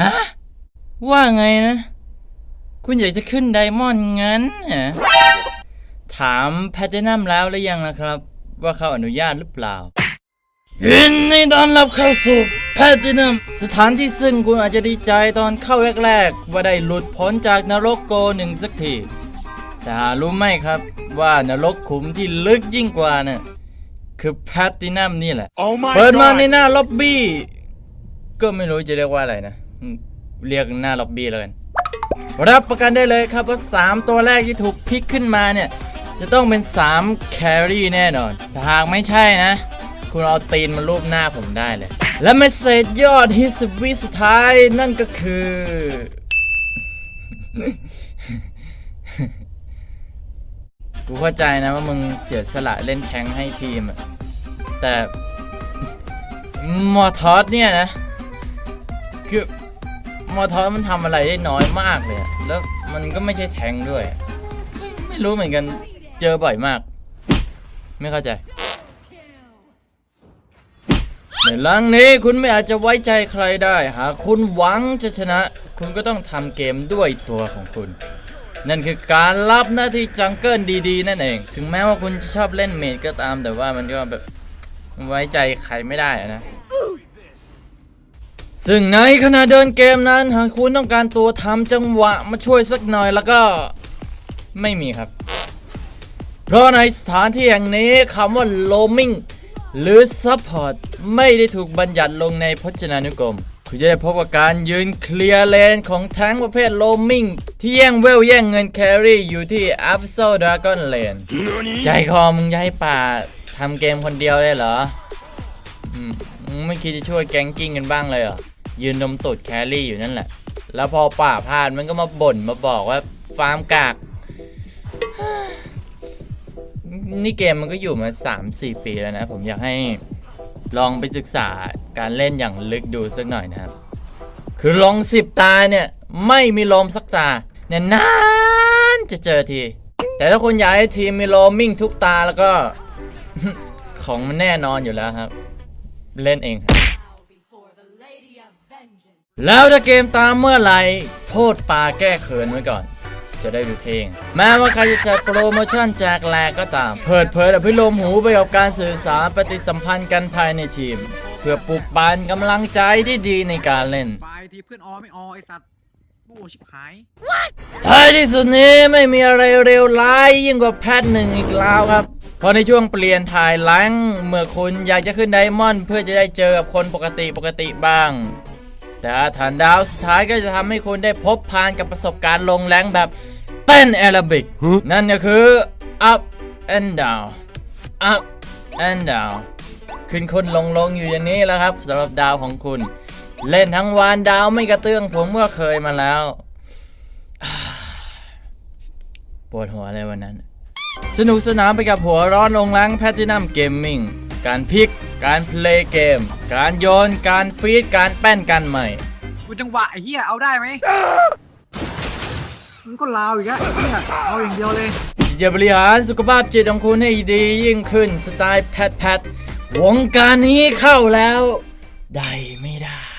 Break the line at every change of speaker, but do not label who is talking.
ฮะ ว่าไงนะ คุณอยากจะขึ้นไดมอนด์งั้นเหรอถามแพทเทนัมแล้วหรือยังนะครับ ว่าเขาอนุญาตหรือเปล่ายินดีต้อนรับเข้าสู่แพทเทนัมสถานที่ซึ่งคุณอาจจะดีใจตอนเข้าแรกๆ ว่าได้หลุดพ้นจากนรกโกหนึ่งสักทีแต่หารู้ไหมครับว่านรกขุมที่ลึกยิ่งกว่าน่ะคือแพทตินัมนี่แหละ
Oh my
เปิดมา
god
ในหน้าล็อบบี้ ก็ไม่รู้จะเรียกว่าอะไรนะอืม เรียกหน้าล็อบบี้แล้วกันรับประกันได้เลยครับว่า 3 ตัวแรกที่ถูกพิกขึ้นมาเนี่ย จะต้องเป็น3แครี่แน่นอนถ้าหากไม่ใช่นะ คุณเอาตีนมารูปหน้าผมได้เลย และเมสเซจยอดฮิตสิบวิสุดท้ายนั่นก็คือ กูเข้าใจนะว่ามึงเสียสละเล่นแทงให้ทีม แต่มอทอสเนี่ยนะ มอทอสมันทำอะไรได้น้อยมากเลย แล้วมันก็ไม่ใช่แทงด้วยไม่ไม่รู้เหมือนกัน เจอบ่อยมาก ไม่เข้าใจในลังนี้คุณไม่อาจจะไว้ใจใครได้ หากคุณหวังจะชนะ คุณก็ต้องทำเกมด้วยตัวของคุณ นั่นคือการรับหน้าที่จังเกิลดีๆ นั่นเอง ถึงแม้ว่าคุณจะชอบเล่นเมดก็ตาม แต่ว่ามันก็แบบไว้ใจใครไม่ได้นะ ซึ่งในขณะเดินเกมนั้น หากคุณต้องการตัวทำจังหวะมาช่วยสักหน่อยแล้วก็ไม่มีครับ เพราะในสถานที่แห่งนี้คำว่า roaming หรือ support ไม่ได้ถูกบัญญัติลงในพจนานุกรม คุณจะได้พบกับการยืนเคลียร์เลนของแท้งประเภท roaming ที่แย่งเวลแย่งเงินแครี่อยู่ที่ Absol Dragon Lane ใจคอมึงจะให้ป่าทำเกมคนเดียวเลยเหรออืมมึง ไม่คิดจะช่วยแก๊งกิ้งกันบ้างเลยเหรอ ยืนนมตูดแครี่อยู่นั่นแหละ แล้วพอป่าพลาดมันก็มาบ่นมาบอกว่าฟาร์มกาก นี่เกมมันก็อยู่มา 3-4 ปีแล้วนะ ผมอยากให้ลองไปศึกษาการเล่นอย่างลึกดูสักหน่อยนะครับ คือลองสิบตาเนี่ย ไม่มีลมสักตาเนี่ยนานจะเจอที แต่ถ้าคนอยากให้ทีมมีลมมิ่งทุกตาแล้วก็ของมันแน่นอนอยู่แล้วครับ เล่นเองครับแล้วถ้าเกมตามเมื่อไหร่ โทษปลาแก้เขินไว้ก่อน จะได้ดูเพลง แม้ว่าใครจะจัดโปรโมชั่นแจกแลกก็ตามเปิดเผยอภิรมหูไปกับการสื่อสารปฏิสัมพันธ์กันภายในทีม เพื่อปลุกปั่นกำลังใจที่ดีในการเล่น
ไฟที่เพื่อนออไม่ออไอสัตว์ โอ้ชิบหาย
ท้ายที่สุดนี้ไม่มีอะไรเร็วร้ายยิ่งกว่าแพทหนึ่งอีกแล้วครับ เพราะในช่วงเปลี่ยนถ่ายล้งเมื่อคุณอยากจะขึ้นไดมอนด์เพื่อจะได้เจอกับคนปกติปกติบ้าง แต่อาถานดาวสุดท้ายก็จะทำให้คุณได้พบผ่านกับประสบการณ์ลงแรงแบบเต้นแอโรบิก นั่นก็คือ up and down up and down ขึ้นคนลงลงอยู่อย่างนี้แล้วครับสำหรับดาวของคุณ เล่นทั้งวันดาวไม่กระเตื้องผมก็เคยมาแล้วปวดหัวเลยวันนั้น สนุกสนานไปกับหัวร้อนลงแรงแพทินัมเกมมิ่งการพลิก การเพลย์เกม การโยน การฟีด การแป้นกันใหม่
กูจังหวะไอ้เหี้ยเอาได้ไหมมันก็ลาวอีกแล้วไอ้เหี้ยเอาอย่างเดียวเลย
ที่จะบริหารสุขภาพจิตของคุณให้ดียิ่งขึ้นสไตล์แพทแพทวงการนี้เข้าแล้ว ได้ไม่ได้